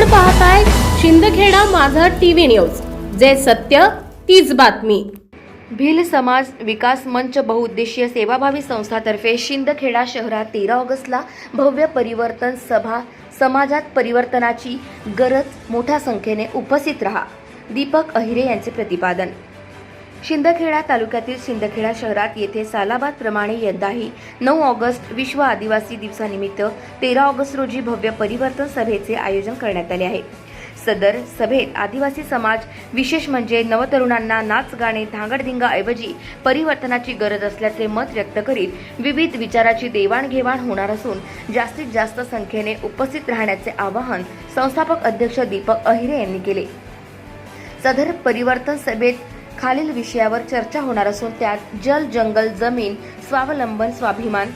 आपण पाहताय शिंदखेडा माझा टीव्ही न्यूज. जे सत्य तीच बातमी. भिल समाज विकास मंच बहुउद्देशीय सेवाभावी संस्थातर्फे शिंदखेडा शहरात तेरा ऑगस्टला भव्य परिवर्तन सभा समाजात परिवर्तनाची गरज मोठ्या संख्येने उपस्थित रहा. दीपक अहिरे यांचे प्रतिपादन. शिंदखेडा तालुक्यातील शिंदखेडा शहरात येथे सालाबादप्रमाणे यंदाही नऊ ऑगस्ट विश्व आदिवासी दिवसानिमित्त तेरा ऑगस्ट रोजी भव्य परिवर्तन सभेचे आयोजन करण्यात आले आहे. सदर सभेत आदिवासी समाज विशेष म्हणजे नवतरुणांना नाच गाणे धांगडधिंगाऐवजी परिवर्तनाची गरज असल्याचे मत व्यक्त करीत विविध विचाराची देवाणघेवाण होणार असून जास्तीत जास्त संख्येने उपस्थित राहण्याचे आवाहन संस्थापक अध्यक्ष दीपक अहिरे यांनी केले. सदर परिवर्तन सभेत खालील विषयावर चर्चा होणार असून त्यात जल जंगल जमीन स्वावलंबन स्वाभिमान.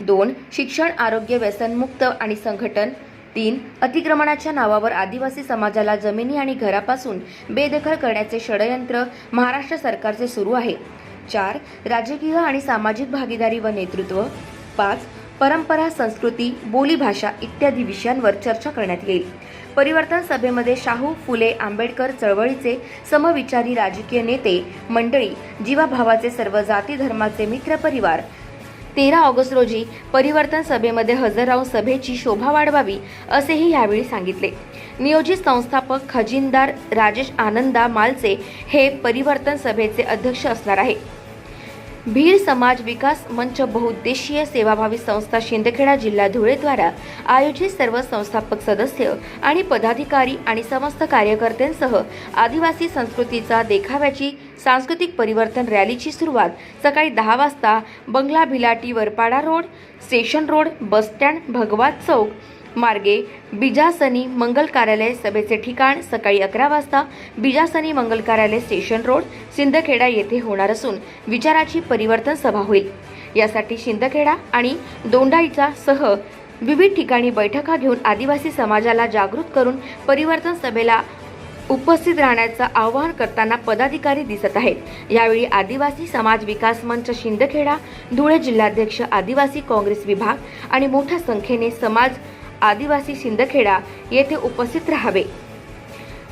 दोन शिक्षण आरोग्य व्यसनमुक्त आणि संघटन. तीन अतिक्रमणाच्या नावावर आदिवासी समाजाला जमिनी आणि घरापासून बेदखल करण्याचे षडयंत्र महाराष्ट्र सरकारचे सुरू आहे. चार राजकीय आणि सामाजिक भागीदारी व नेतृत्व. पाच परंपरा संस्कृती बोलीभाषा इत्यादी विषयांवर चर्चा करण्यात येईल. परिवर्तन सभेमध्ये शाहू फुले आंबेडकर चळवळीचे समविचारी राजकीय नेते मंडळी जीवाभावाचे सर्व जाती धर्माचे मित्र परिवार. तेरा ऑगस्ट रोजी परिवर्तन सभेमध्ये हजर राहून सभेची शोभा वाढवावी असेही यावेळी सांगितले. नियोजित संस्थापक खजिनदार राजेश आनंदा मालचे हे परिवर्तन सभेचे अध्यक्ष असणार आहे भील समाज विकास मंच बहुउद्देशीय सेवाभावी संस्था शिंदखेडा जिल्हा धुळेद्वारा आयोजित सर्व संस्थापक सदस्य आणि पदाधिकारी आणि समस्त कार्यकर्त्यांसह आदिवासी संस्कृतीचा देखाव्याची सांस्कृतिक परिवर्तन रॅलीची सुरुवात सकाळी दहा वाजता बंगला Bhilati Varpada road station road bus stand भगवा चौक मार्गे बिजासनी मंगल कार्यालय सभेचे ठिकाण सकाळी अकरा वाजता बिजासनी मंगल कार्यालय स्टेशन रोड सिंदखेडा येथे होणार असून विचाराची परिवर्तन सभा होईल. यासाठी शिंदखेडा आणि दोंडाईचा सह विविध ठिकाणी बैठका घेऊन आदिवासी समाजाला जागृत करून परिवर्तन सभेला उपस्थित राहण्याचं आवाहन करताना पदाधिकारी दिसत आहेत. यावेळी आदिवासी समाज विकास मंच शिंदखेडा धुळे जिल्हाध्यक्ष आदिवासी काँग्रेस विभाग आणि मोठ्या संख्येने समाज आदिवासी शिंदखेडा येथे उपस्थित राहावे.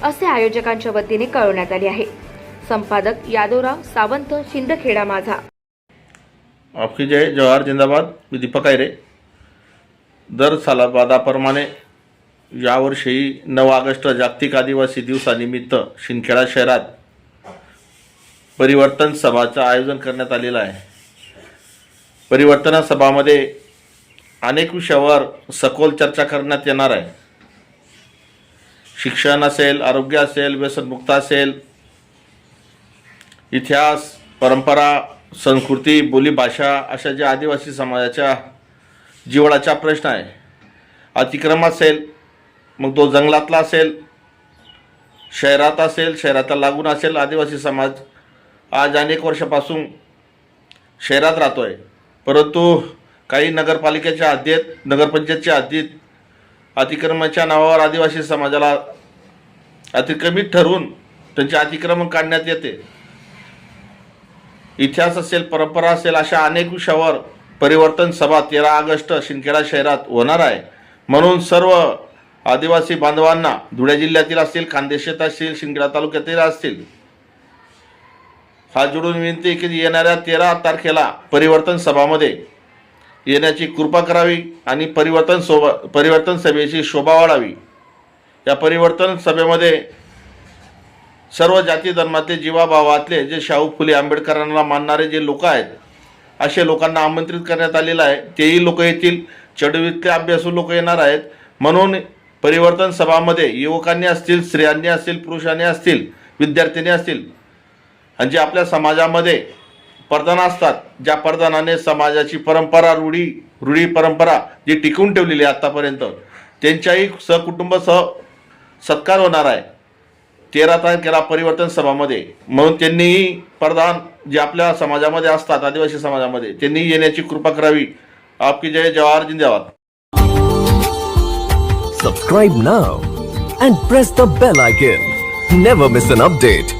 असे आयोजकांच्या वतीने कळवण्यात आले आहे. संपादक यादवराव सावंत शिंदखेडा माझा. आपकी जय जवाहर जिंदाबाद. मी दीपक आयरे. दर सालाबादाप्रमाणे यावर्षीही नऊ ऑगस्ट जागतिक आदिवासी दिवसानिमित्त शिंदखेडा शहरात परिवर्तन सभाचं आयोजन करण्यात आलेलं आहे. परिवर्तन सभामध्ये अनेक विषयावर सखोल चर्चा करण्यात येणार आहे. शिक्षण असेल आरोग्य असेल व्यसनमुक्त असेल इतिहास परंपरा संस्कृती बोलीभाषा अशा ज्या आदिवासी समाजाच्या जीवनाचा प्रश्न आहे. अतिक्रम असेल मग तो जंगलातला असेल शहरात असेल शहरातला लागून असेल आदिवासी समाज. आज अनेक वर्षापासून शहरात राहतो आहे परंतु काही नगरपालिकेच्या हद्दीत नगरपंचायतच्या हद्दीत अतिक्रमणाच्या नावावर आदिवासी समाजाला अतिक्रमित ठरवून त्यांचे अतिक्रमण काढण्यात येते. इतिहास असेल परंपरा असेल अशा अनेक विषयावर परिवर्तन सभा तेरा ऑगस्ट शिंदखेडा शहरात होणार आहे. म्हणून सर्व आदिवासी बांधवांना धुळे जिल्ह्यातील असतील खानदेशात असतील शिंदखेडा तालुक्यातील असतील हा जोडून विनंती की येणाऱ्या तेरा तारखेला परिवर्तन सभामध्ये येण्याची कृपा करावी आणि परिवर्तन सोबा परिवर्तन सभेची शोभा वाढावी. या परिवर्तन सभेमध्ये सर्व जाती धर्मातले जीवाभावातले जे शाहू फुले आंबेडकरांना मानणारे जे लोक आहेत असे लोकांना आमंत्रित करण्यात आलेलं आहे. तेही लोक येतील. चढवीतले अभ्यासू लोक येणार आहेत. म्हणून परिवर्तन सभामध्ये युवकांनी असतील स्त्रियांनी असतील पुरुषांनी असतील विद्यार्थ्यांनी असतील आणि जे आपल्या समाजामध्ये प्रधान असतात. ज्या प्रधानाने समाजाची परंपरा रूढी रूढी परंपरा जी टिकवून ठेवलेली आहे आत्तापर्यंत त्यांच्याही सहकुटुंब सह सत्कार होणार आहे. तेरा तारखेला परिवर्तन सभामध्ये. म्हणून त्यांनीही प्रधान जे आपल्या समाजामध्ये असतात आदिवासी समाजामध्ये त्यांनी येण्याची कृपा करावी. आपकी जय जवाहर जिंदाबाद. Subscribe now and press the bell icon never miss an update